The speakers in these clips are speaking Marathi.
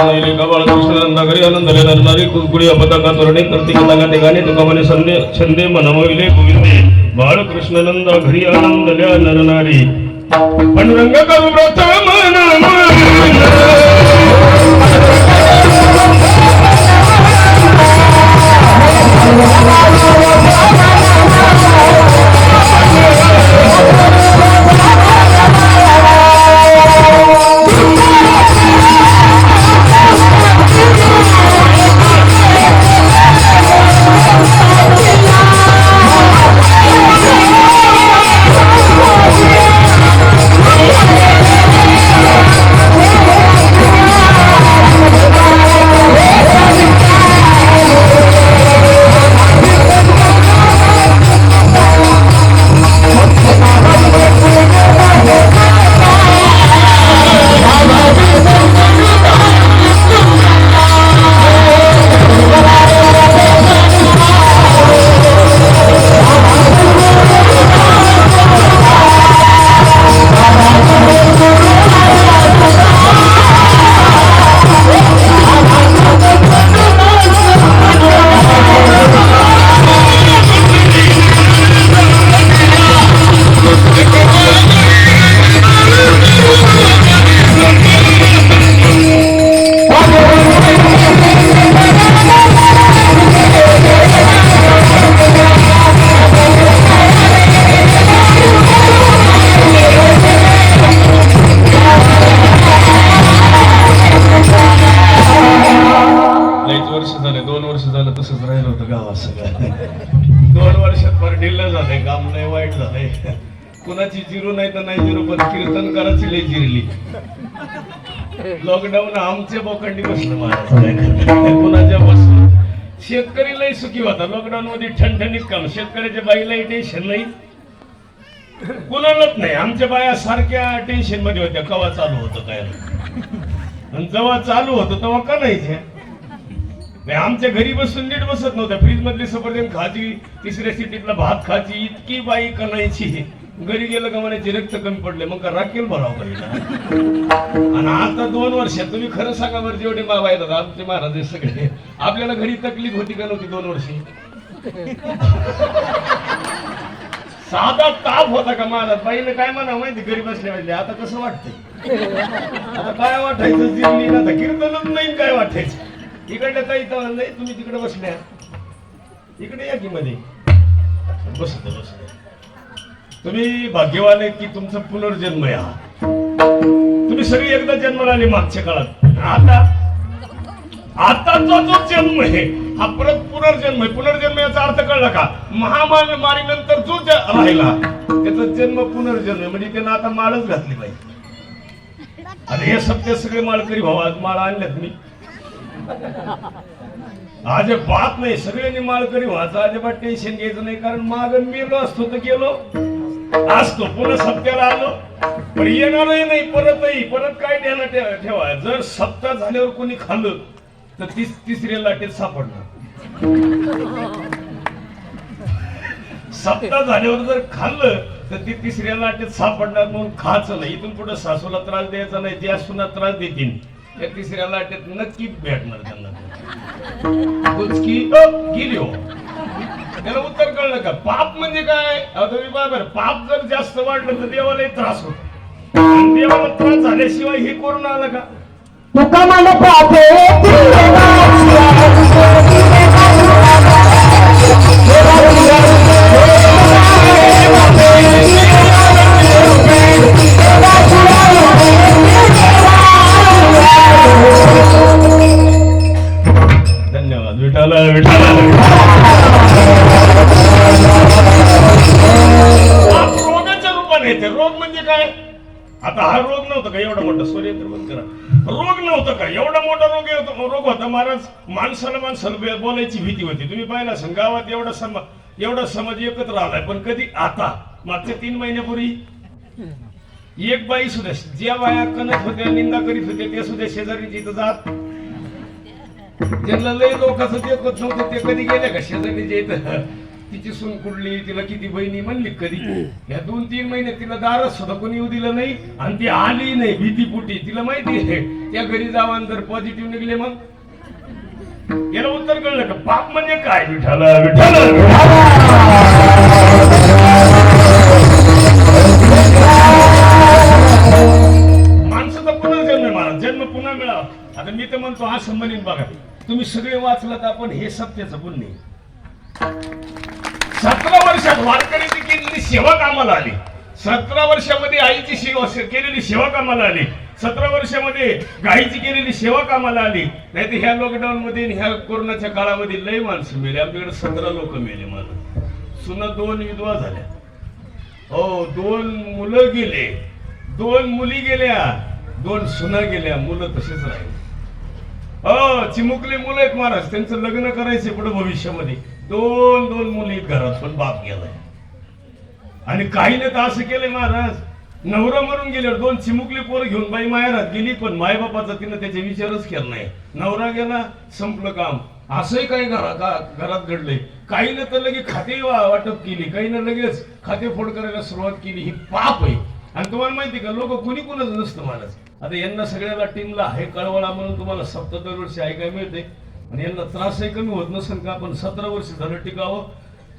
अंतपर्ण कबाळ कृष्ण घरी आनंदले नरणारी कुरकुडी अपताका तोरणे कर्तिक ताका ठिकाणी संदे छंदे मनमोहिले गोविंदे बाळकृष्णानंद घरी आनंदल्या नरनारी. पांडुरंग करू व्रत वर्ष दोन वर्ष झालं तसंच राहिलं होतं गावात सगळं. दोन वर्षात फार ढिल्लं झालंय काम नाही वाईट झालंय. कुणाची जिरू नाही तर नाही जिरू पण कीर्तन करायची लई जिरली. लॉकडाऊन आमचे बोखंडी बसलं महाराज कुणाच्या बसलं शेतकरी लय सुखी होता. लॉकडाऊन मध्ये ठणठणीत काम. शेतकऱ्याच्या बाईलाही टेन्शन नाही कुणालाच नाही. आमच्या बाया सारख्या टेन्शनमध्ये होत्या. कवा चालू होतं काय? आणि जेव्हा चालू होतं तेव्हा का नाही? नाही, आमच्या घरी बसून नीट बसत नव्हत्या. फ्रीज मधली सफरचंद खायची तिसऱ्या सिटीतला भात खायची इतकी बाई कणायची. घरी गेलं का म्हणायची रक्त कमी पडले मग का राखेल भराव करीना आणि आता दोन वर्षात तुम्ही खरं सांगा बरं जेवढे बाबा येतात आमचे महाराज सगळे. आपल्याला घरी तकलीफ होती का नव्हती दोन वर्षी? साधा ताप होता का महाराज पहिले काय म्हणा माहिती घरी बसल्या पाहिजे आता कसं वाटतंय? आता काय वाटायचं? जिरली कीर्तनच नाही काय वाटायचं? इकडल्या काही कळलं नाही तुम्ही तिकडे बसल्या. इकडे या की मध्ये? बसत बसत. तुम्ही भाग्यवान आहे की तुमचा पुनर्जन्म आहे हा तुम्ही सगळी एकदा जन्माला आले मागच्या काळात. आता? आताचा जो जन्म आहे हा परत पुनर्जन्म आहे. पुनर्जन्म याचा अर्थ कळला का? महामारीनंतर जो राहिला त्याचा जन्म पुनर्जन्म आहे. म्हणजे त्यानं आता माळच घातली पाहिजे. आणि हे सत्य सगळे माळकरी भाऊ आज माळ आणल्यात मी. अजिबात नाही सगळ्यांनी माळकरी व्हायचं अजिबात टेन्शन घ्यायचं नाही कारण माग मेलो असतो तर गेलो. असतो पुन्हा सत्याला आलो. पण येणारही नाही परतही. परत काय द्यायला ठेवा जर सप्ताह झाल्यावर कोणी खाल्लं तर तीस तिसऱ्या लाटेत सापडणार. सप्ताह झाल्यावर जर खाल्लं तर ती तिसऱ्या लाटेत सापडणार म्हणून खायचं नाही. इथून पुढे सासूला त्रास द्यायचा नाही ज्या सुना त्रास देतील. त्या तिसऱ्या लाटेत नक्की भेटणार त्यांना. कुचकी गेली हो. त्याला उत्तर कळलं का? पाप म्हणजे काय? अहो, बरं पाप जर जास्त वाढलं तर देवालाही त्रास होतो. देवाला त्रास झाल्याशिवाय हे करून आलं का? तुका मन पापे महाराज माणसाला माणसाला बोलायची भीती होती. तुम्ही पाहिला असेल गावात एवढा समाज एवढा समाज एकत्र आलाय पण कधी आता मागच्या तीन महिन्यापूर्वी? एक बाई सुद्धा ज्या बाया कणत होत्या निंदा करीत होत्या त्या सुद्धा शेजारी जिथं जात. त्यांना लय लोकांचं देखत नव्हतं ते कधी गेले का शेजारी जे तिची सून कुडली तिला किती बहिणी म्हणली कधी? या दोन तीन महिने तिला दारच सुद्धा कोणी येऊ दिलं नाही आणि ती आली नाही भीतीपुटी. तिला माहिती आहे त्या घरी जावा जर पॉझिटिव्ह निघले मग? याला उत्तर कळलं का? पाप म्हणजे काय? विठाला विठाला माणसाचा पुन्हा जन्म आहे महाराज जन्म पुन्हा मिळावा आता मी तर म्हणतो हा संबंधित बघा. तुम्ही सगळे वाचलात आपण हे सत्याचं पुण्य सतरा वर्षात वारकऱ्याची केलेली सेवा कामाला आली. सतरा वर्षामध्ये आईची सेवा केलेली सेवा कामाला आली. सतरा वर्षामध्ये गाईची केलेली सेवा कामाला आली. नाही तर ह्या लॉकडाऊन मध्ये ह्या कोरोनाच्या काळामध्ये लय माणसं मेले. आमच्याकडे सतरा लोक मेले मला. सुना दोन विधवा झाल्या. हो दोन मुलं गेले. दोन मुली गेल्या. दोन सुना गेल्या. मुलं तसेच राहिले. हो चिमुकले मुलं आहेत महाराज. त्यांचं लग्न करायचे पुढे भविष्यामध्ये. दोन दोन मुली घरात पण बाप गेलाय. आणि काही नाही तर असं केलंय महाराज. नवरा मरून गेल्यावर दोन चिमुकली पोरं घेऊन बाई माहेरात गेली पण मायबापाचा तिनं त्याचे विचारच केला नाही. नवरा गेला संपलं काम. असंही काही घरा का- घरात घडलंय. न तर लगेच खाते वाटप केली काही न लगेच खाते फोड करायला सुरुवात केली. ही पाप आहे. आणि तुम्हाला माहिती का लोक कुणी कुणाच नसतं माणस. आता यांना सगळ्याला टीमला हे कळवळा म्हणून तुम्हाला सप्त दरवर्षी ऐकायला मिळते? आणि यांना त्रासही कमी होत नसेल का? आपण सतरा वर्ष झालं टिकावं.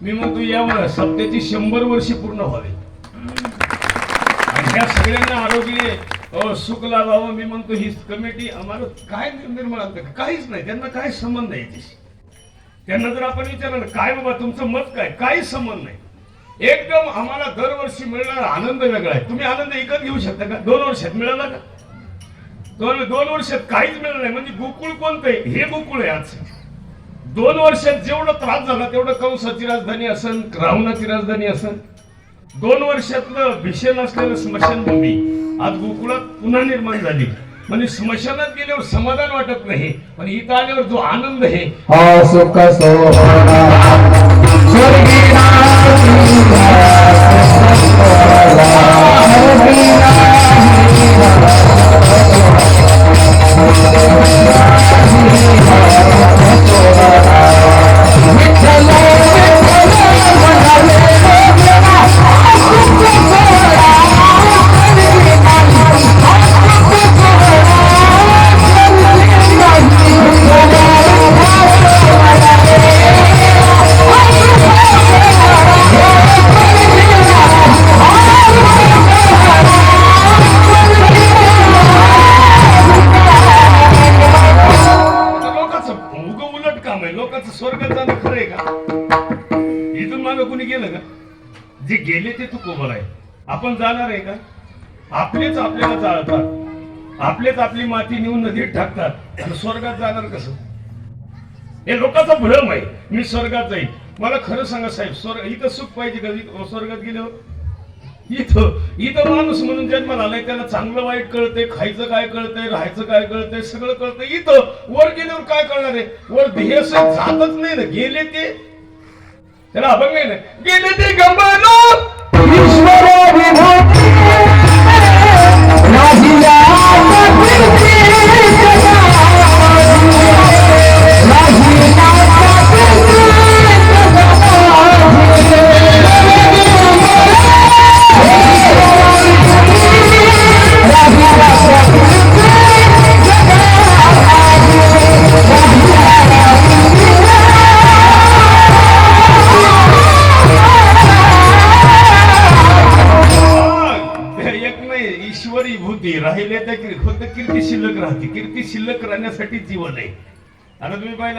मी म्हणतो यावर सप्त्याची शंभर वर्षे पूर्ण व्हावी. सगळ्यांना आरोग्य अ, सुख लाभावं मी म्हणतो ही कमिटी आम्हाला काय निर्माण आणतं काहीच नाही. त्यांना काय संबंध आहे याच्याशी? त्यांना जर आपण विचारलं काय बाबा तुमचं मत काय? काही संबंध नाही. एकदम आम्हाला दरवर्षी मिळणारा आनंद वेगळा आहे. तुम्ही आनंद विकत घेऊ शकता का? दोन वर्षात मिळाला का? दोन दोन वर्षात काहीच मिळालं नाही. म्हणजे गोकुळ कोणतं आहे? हे गोकुळ आहे आज. दोन वर्षात जेवढा त्रास झाला तेवढं कंसाची राजधानी असन रावणाची राजधानी असन दोन वर्षातलं भीषण असलेलं स्मशानभूमी आज गोकुळात पुन्हा निर्माण झाली. म्हणजे स्मशानात गेल्यावर समाधान वाटत नाही पण इथं आल्यावर जो आनंद आहे. हा सुख का जे गेले ते तू कोमल आहे. आपण जाणार आहे का? आपलेच आपल्याला जाळतात आपलेच आपली माती नेऊन नदीत टाकतात. आणि स्वर्गात जाणार कसं? हे लोकांचा भ्रम आहे. मी स्वर्गात जाईल मला खरं सांगा साहेब स्वर्ग इथं सुख पाहिजे का? हो, स्वर्गात गेलो इथं इथं माणूस म्हणून जन्माला आलाय त्याला चांगलं वाईट कळतंय खायचं काय कळतंय राहायचं काय कळतंय सगळं कळतंय. इथं वर गेल्यावर काय कळणार आहे? वर ध्येय जातच नाही ना. गेले ते त्याला अभंग आहे ना गेले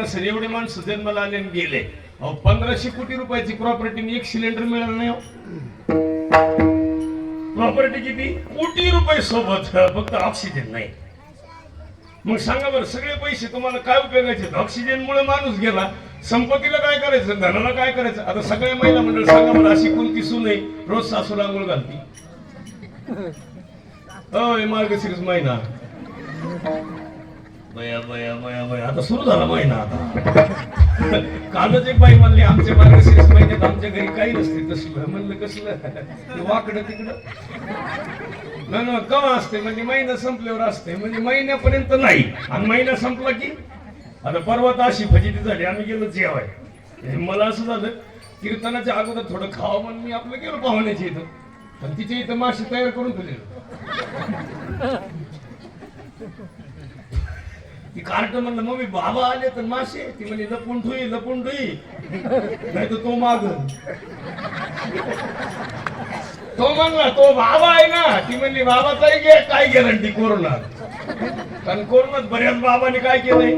आता एवढे माणसं जन्माला आले आणि गेले. अहो पंधराशे कोटी रुपयाची प्रॉपर्टी एक सिलेंडर मिळाला नाही प्रॉपर्टी किती? कोटी रुपये सोबत फक्त ऑक्सिजन नाही. मग सांगा बरं सगळे पैसे तुम्हाला काय उपयोगाचे ऑक्सिजन मुळे माणूस गेला संपत्तीला काय करायचं धनाला काय करायचं? आता सगळ्या महिला मंडळ सांगा मला अशी कोणती सून आहे? रोज सासूला आंघोळ घालती. अय मार्गशीर्ष महिना. बया बया बया बया. आता सुरू झाला महिना आता. कालच एक बाई म्हणली आमच्या मार्गशीर्ष महिन्यात आमच्या घरी काही नसते. तसलं. म्हणलं कसलं? वाकड वाकडं तिकडं. न ना कवा असते? म्हणजे महिना संपल्यावर असते. म्हणजे महिन्यापर्यंत नाही. आणि महिना संपला की आता पर्वत तर अशी फजिती झाली. आम्ही गेलो जेवाय. मला असं झालं कीर्तनाच्या अगोदर थोडं खावं म्हणून मी आपलं गेलो पाहुण्याच्या इथं. पण तिच्या इथं मासे तयार करून ठेवले ती कार्ट म्हणलं मम्मी बाबा आले तर मासे. ती म्हणे लपून ठुई लपून ठुई नाही तर तो माग. तो म्हणला तो बाबा आहे ना. ती म्हणली बाबाचाही गे काय गॅरंटी कोरोना कारण कोरोनात बऱ्याच बाबाने काय केलंय?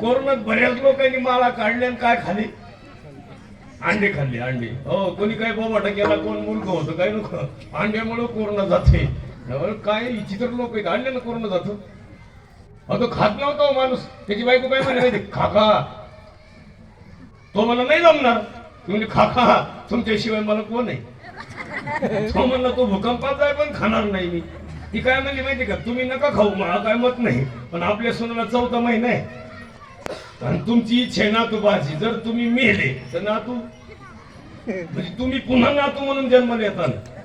कोरोनात बऱ्याच लोकांनी माळा काढल्या आणि काय खाली? अंडे खाल्ले अंडे. हो कोणी काय बोबाटा केला कोण मुलगा होतं काय नको. अंड्यामुळे कोरोना जाते काय विचित्र लोक आहेत. अंड्यानं कोरोना जातो. अहो तो खात नव्हता हो माणूस. त्याची बायको काय म्हणे माहिती खाका. तो मला नाही जमणार. म्हणजे खाका तुमच्याशिवाय मला कोण आहे? तो म्हणला तो भूकंपाचा आहे पण खाणार नाही मी. ती काय म्हणली माहिती का? तुम्ही नका खाऊ मला काय मत नाही पण आपल्या सोनाला चौथा महिना आहे. आणि तुमची इच्छा आहे नातू बाजी जर तुम्ही मेले तर नातू म्हणजे तुम्ही पुन्हा नातू म्हणून जन्माला येताना.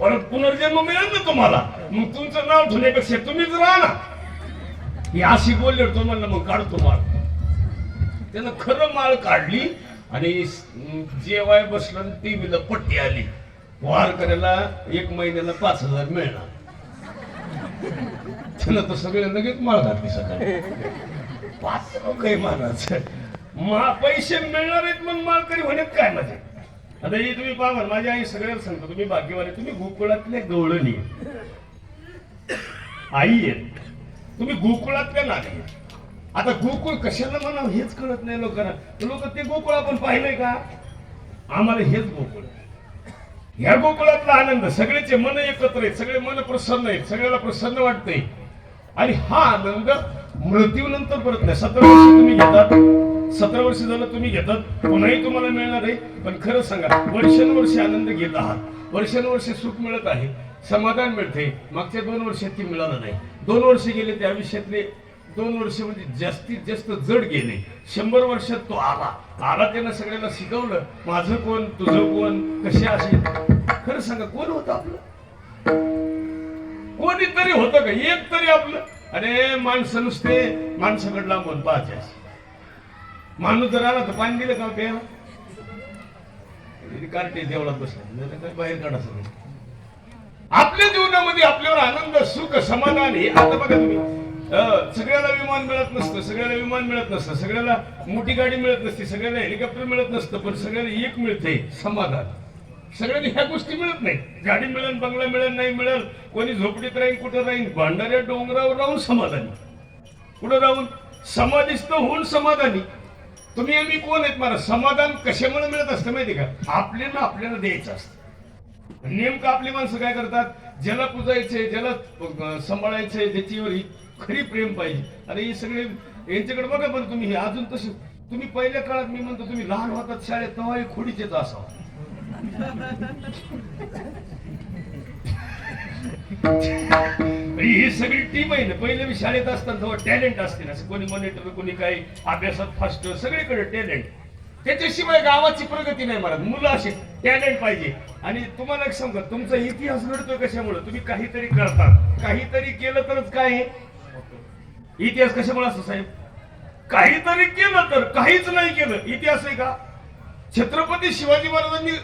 परत पुनर्जन्म मिळेल ना तुम्हाला. मग तुमचं नाव ठेवण्यापेक्षा तुम्हीच राहा ना ही अशी बोलले तो म्हणलं मग काढतो माळ. त्यानं खरं माळ काढली आणि जेवाय बसलं टीव्हीला पट्टी आली. वार करायला एक महिन्याला पाच हजार मिळणार. त्यानं तर सगळे लगेच माळ घातली सकाळी. पाच लोक आहे महाराज मा पैसे मिळणार आहेत म्हणून माळकरी होण्यात काय मजा आता हे तुम्ही पाहा माझी आई सगळ्याला सांगतो तुम्ही भाग्यवान आहे. तुम्ही गोकुळातल्या गवळणी आई आहेत. तुम्ही गोकुळातल्या नाही आता गोकुळ कशाला म्हणावं हेच कळत नाही लोकांना. लोक ते गोकुळ आपण पाहिलंय का? आम्हाला हेच गोकुळ ह्या गोकुळातला आनंद सगळ्याचे मन एकत्र आहेत सगळे मन प्रसन्न आहेत सगळ्याला प्रसन्न वाटतंय. आणि हा आनंद मृत्यूनंतर परत नाही. सतरा वर्ष तुम्ही घेतात. सतरा वर्ष झालं तुम्ही घेतात पुन्हाही तुम्हाला मिळणार आहे पण खरं सांगा वर्षानुवर्षे आनंद घेत आहात. वर्षानुवर्षे सुख मिळत आहे समाधान मिळते. मागच्या दोन वर्षात ती मिळालं नाही. दोन वर्ष गेले त्या आयुष्यातले दोन वर्ष म्हणजे जास्तीत जास्त जड गेले. शंभर वर्षात तो आला. आला त्यानं सगळ्यांना शिकवलं माझं कोण तुझं कोण कसे असे? खरं सांगा कोण होतं आपलं? कोणीतरी होतं का? एक तरी आपलं? अरे माणसं नुसते माणसाकडला कोण पाहायचे माणूस जर आला तर पाणी दिलं का प्या कार्टे देवळात बसला. बाहेर काढा सगळं. आपल्या जीवनामध्ये आपल्यावर आनंद सुख समाधान हे आता बघा तुम्ही. सगळ्याला विमान मिळत नसतं सगळ्याला विमान मिळत नसतं सगळ्याला मोठी गाडी मिळत नसते सगळ्याला हेलिकॉप्टर मिळत नसतं पण सगळ्याला एक मिळते समाधान. सगळ्यांनी ह्या गोष्टी मिळत नाही गाडी मिळेल बंगला मिळेल नाही मिळेल कोणी झोपडीत राहील कुठं राहील भांडाऱ्या डोंगरावर राहून समाधानी. कुठं राहून? समाधिस्थ होऊन समाधानी. तुम्ही आम्ही कोण आहेत? मला समाधान कशामुळे मिळत असतं माहिती का? आपल्याला आपल्याला द्यायचं असतं. नेमकं आपली माणसं काय करतात? ज्याला पुजायचंय ज्याला सांभाळायचंय त्याच्यावर ही खरी प्रेम पाहिजे. अरे हे सगळे यांच्याकडे बघा पण तुम्ही. हे अजून तसे तुम्ही पहिल्या काळात मी म्हणतो तुम्ही लहान होतात शाळेत तेव्हा हे Thank you. ही सगळी टीम आहे ना पहिले मी शाळेत असताना तेव्हा टॅलेंट असते ना. असं कोणी मॉनिटर कोणी काही अभ्यासात फास्ट सगळीकडे टॅलेंट त्याच्याशिवाय गावाची प्रगती नाही मला मुलं असे टॅलेंट पाहिजे. आणि तुम्हाला एक सांगतो तुमचा इतिहास घडतोय कशामुळे? तुम्ही काहीतरी करतात काहीतरी केलं तरच काय आहे? इतिहास कशामुळे असतो साहेब? काहीतरी केलं तर काहीच नाही केलं. इतिहास आहे का? छत्रपती शिवाजी महाराजांनी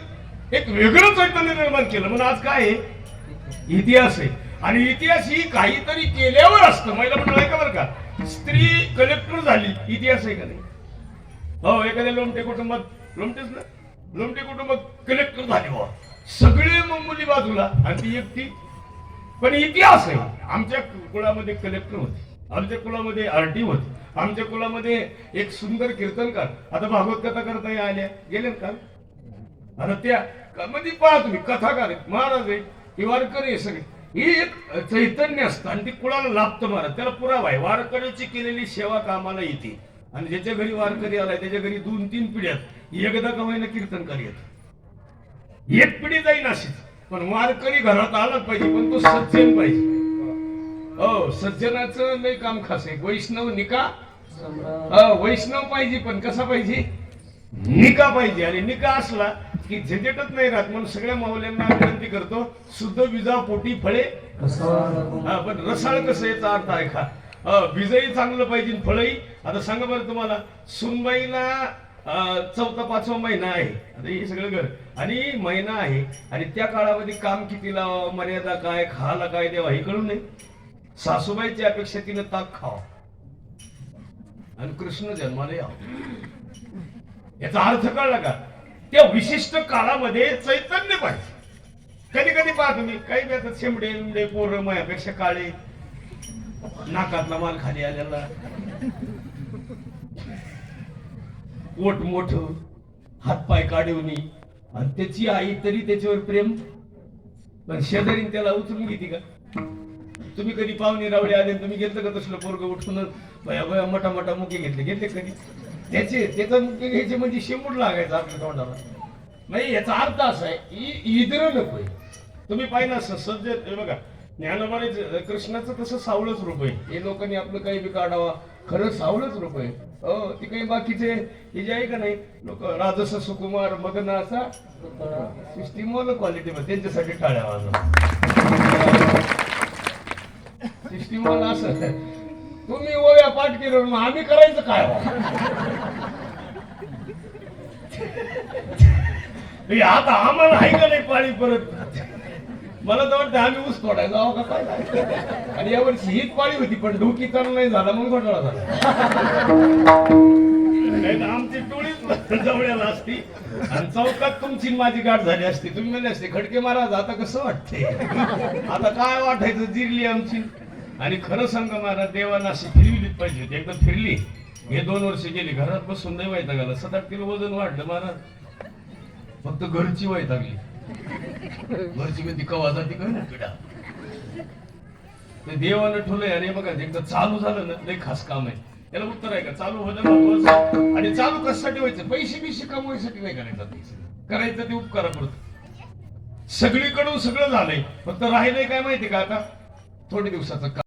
एक वेगळं चैतन्य निर्माण केलं. म्हणून आज काय आहे? इतिहास आहे. आणि इतिहास ही काहीतरी केल्यावर असतं. महिला मंडळ आहे का बरं का? स्त्री कलेक्टर झाली. इतिहास आहे का नाही? हो एखाद्या लोमटे कुटुंबात लोमटेच ना? लोमटे कुटुंबात कलेक्टर झाले बा सगळे मुली बाजूला आणि ती एकटी. पण इतिहास आहे. आमच्या कुळामध्ये कलेक्टर होते. आमच्या कुळामध्ये आरटी होते. आमच्या कुळामध्ये एक सुंदर कीर्तनकार. आता भागवत कथा करता आल्या. गेले का आता त्या म्हणजे पहा तुम्ही कथाकार आहेत. महाराज आहे ही वारकरी सगळे. ही एक चैतन्य असतं आणि ती कुळाला लाभतं महाराज त्याला पुरावा आहे वारकरीची केलेली सेवा कामाला येते. आणि ज्याच्या घरी वारकरी आलाय त्याच्या घरी दोन तीन पिढ्यात एकदा कमाईनं कीर्तनकार येत एक पिढी जाईन अशीच पण वारकरी घरात आलाच पाहिजे पण तो सज्जन पाहिजे. हो सज्जनाचं लय काम खास आहे. वैष्णव निका? हो, वैष्णव पाहिजे पण कसा पाहिजे? निका पाहिजे. आणि निका असला की झंझटच नाही राहत. म्हणून सगळ्या माऊल्यांना विनंती करतो शुद्ध विजा पोटी फळे. पण रसाळ कसं याचा अर्थ आहे का? विजही चांगलं पाहिजे फळही. आता सांगा बरं तुम्हाला सुनबाईला चौथा पाचवा महिना आहे. आता हे सगळं घर. आणि महिना आहे. आणि त्या काळामध्ये काम किती लावावं मर्यादा काय खाला काय द्यावा हे कळून नाही. सासूबाईची अपेक्षा तिनं ताक खावा. आणि कृष्ण जन्माला याचा अर्थ कळला का? त्या विशिष्ट काळामध्ये चैतन्य पाहिजे. कधी कधी पाहा तुम्ही काही बी शेंबडे बिंबडे पोरं मायापेक्षा काळे नाकातला माल खाली आलेला. पोट मोठ हातपाय काढवणी. आणि त्याची आई तरी त्याच्यावर प्रेम. पण शेजारी त्याला उचलून घेते का? तुम्ही कधी पाहुणे रावळे आले तुम्ही घेतलं का तसलं पोरग उठून? बया बया मोठा मोठा मुके घेतले. घेतले कधी? त्याचे त्याचं घ्यायचे म्हणजे शेंबूड लागायचं आपल्या तोंडाला. नाही याचा अर्थ असा आहे की इतर नकोय तुम्ही पाहिलं असं सज्ज बघा ज्ञानोबाने कृष्णाचं तसं सावळंच रूप आहे. हे लोकांनी आपलं काही बी काढावा. खरं सावळच रूप आहे. हो ते काही बाकीचे हे जे आहे का नाही लोक राजस सुकुमार मगन असा सिस्टीम क्वालिटी त्यांच्यासाठी टाळ्या वाजवा. सिस्टीम असं. तुम्ही ओव्या पाठ केलं मग आम्ही करायचं काय? हे आता आम्हाला आहे का नाही पाणी परत? मला तर वाटतं आम्ही ऊस तोडायला जावं का काय? आणि यावर्षी हीच पाळी होती पण डोकी चालू नाही झाला मग घोटाळा झाला. नाही आमची टोळीच जवळ्याला असती. आणि चौकात तुमची माझी गाठ झाली असती. तुम्ही म्हणले असते खडके महाराज आता कसं वाटते आता काय वाटायचं जिरली आमची. आणि खरं सांगा महाराज देवानं अशी फिरविलीच पाहिजे होती. एकदा फिरली हे दोन वर्ष गेली घरात बसून नाही व्हायचं गेला सात आठ किलो वजन वाढलं महाराज. फक्त घरची लागली घरची कधी कवा जाती काय ना पिढा ते देवानं ठेवलंय आणि बघा एकदा चालू झालं ना लय खास काम आहे. त्याला उत्तर आहे का? चालू होणं महत्वाचं. आणि चालू कशासाठी व्हायचं? पैसे बिशे कमवायसाठी नाही करायचं करायचं ते उपकारा उपकारापुरत. सगळीकडून सगळं झालंय. फक्त राहिलंय काय माहिती का आता? थोडे दिवसाचं काम.